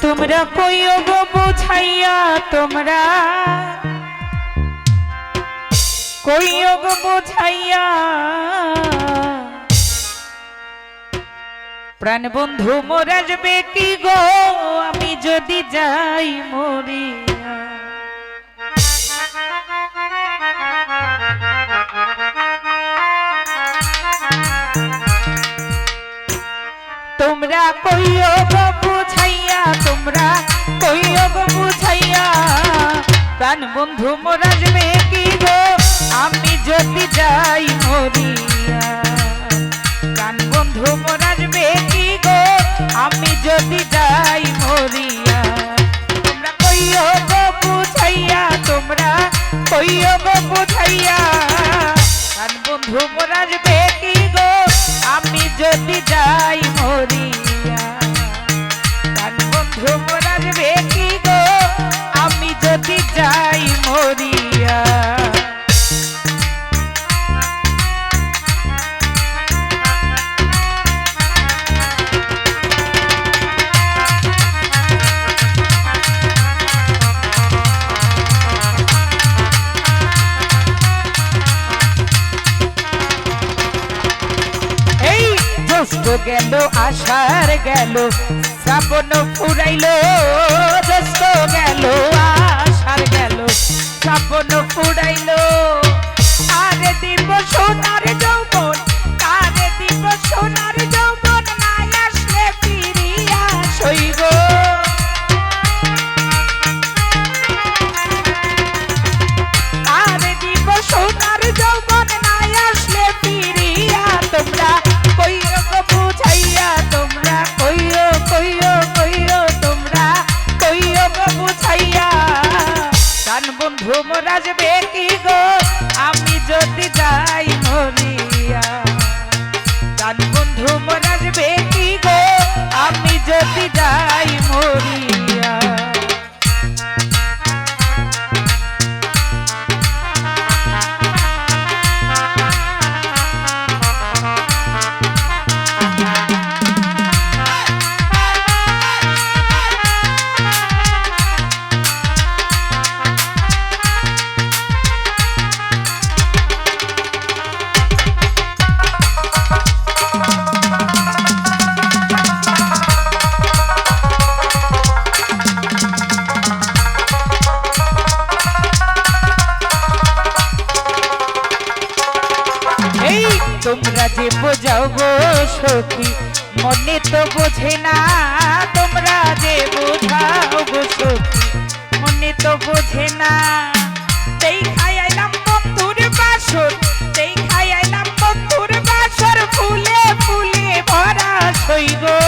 তোমরা কইও গো বুঝাইয়া তোমরা। কইও গো বুঝাইয়া। প্রাণ বন্ধু মোরাজবে কি গো, আমি যদি যাই মরিয়া। তোমরা কইও গো তোমরা কইও গো বুঝাইয়া, প্রাণ বন্ধু মোরাজবে কি গো? আমি যদি যাই মরিয়া, প্রাণ বন্ধু মোরাজবে কি গো? আমি যদি যাই মরিয়া, তোমরা কইও গো বুঝাইয়া, তোমরা কইও গো বুঝাইয়া, প্রাণ বন্ধু মোরাজবে কি গেল, আশার গেল শ্রাবণ ফুরাইল দোস্ত গেল, আশার গেল শ্রাবণ ফুরাইল। আরে দিব সোনার যৌবন মোরাজবে কি গো? আমি যদি যাই সখী মনে তো বোঝে না তোমরা যে বোঝাও গো সখী। মনে তো বোঝে না। সেই খাই বন্ধুর বাসর সেই বন্ধুর বাসর, ফুলে ফুলে ভরা সই দেখাই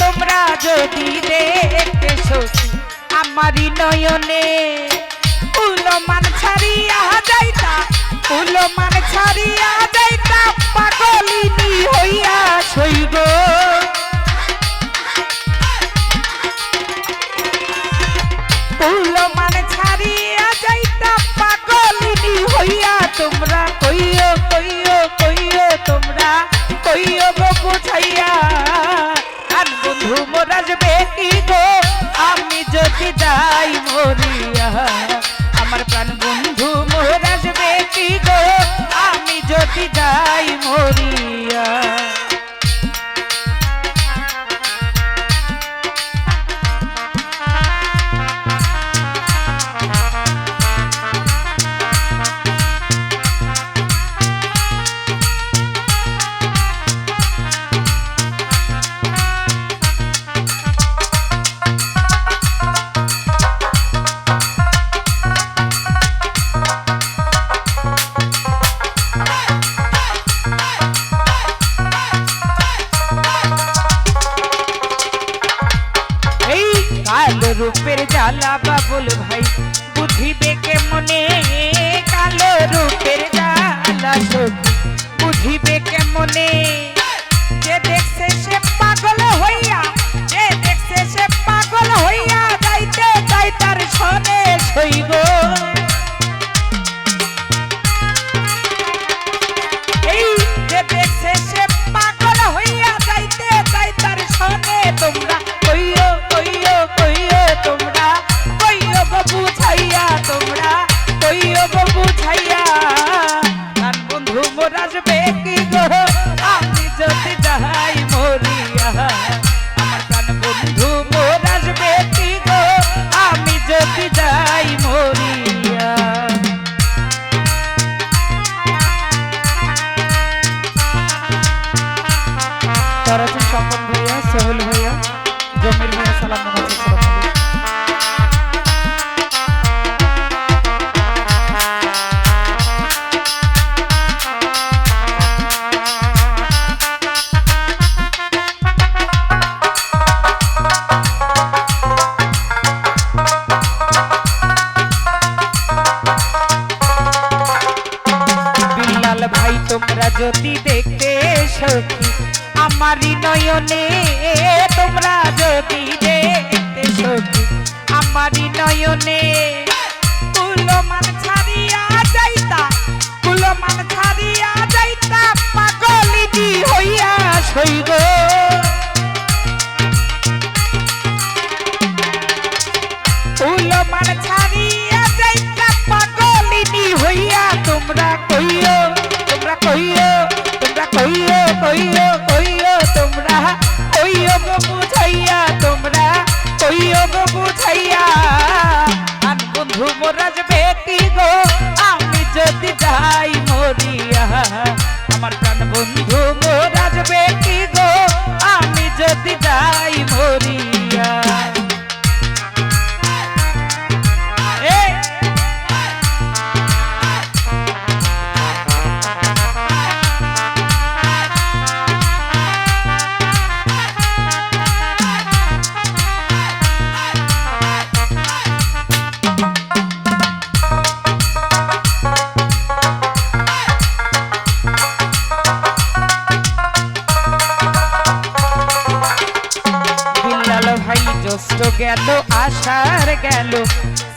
তোমরা যদি দেখতে সখী আমারই নয়নে উলমান ছাড়িয়া যাইতা উলমান ছাড়িয়া যাইতা, পাগলিনী হইয়া সইব উলমান ছাড়িয়া যাইতা, পাগলিনী হইয়া তোমরা রূপের জ্বালা বাবুল ভাই। বুদ্ধি কে মনে কালো রূপের জ্বালা বুদ্ধি কে মনে নয়নে, তোমরা যদি দেখতে সখী, আমারই নয়নে। কুলমান ছাড়িয়া যাইতা, কুলমান ছাড়িয়া যাইতা, পাগলিটি হইয়া সইগো। যাই মরিয়া। আমার প্রাণ বন্ধু গেল আশার গেল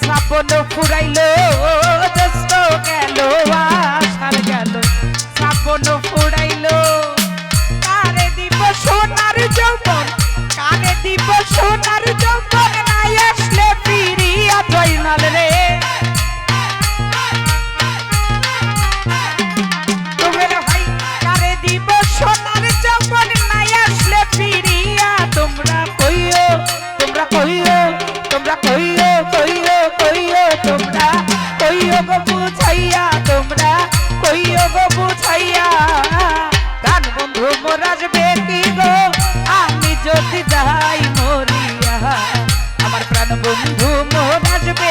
শ্রাবণ ফুরাইল জ্যৈষ্ঠ গেল আশার গেল শ্রাবণ ফুরাইলো। তোমরা কইও গো বুঝাইয়া, গান বন্ধু মোরাজবে কি গো, আমি যদি যাই মরিয়া, আমার প্রাণ বন্ধু মোরাজবে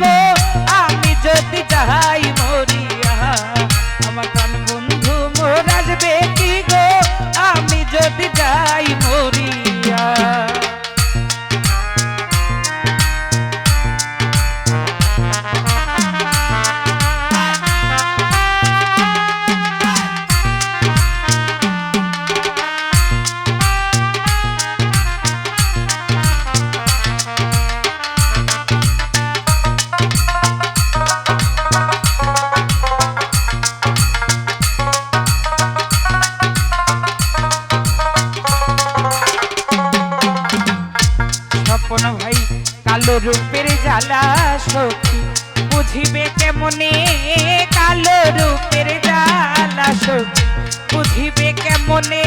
Lord. জ্বালা সখী বুঝিবে কেমনে কালো রূপের জ্বালা সখী বুঝিবে কেমনে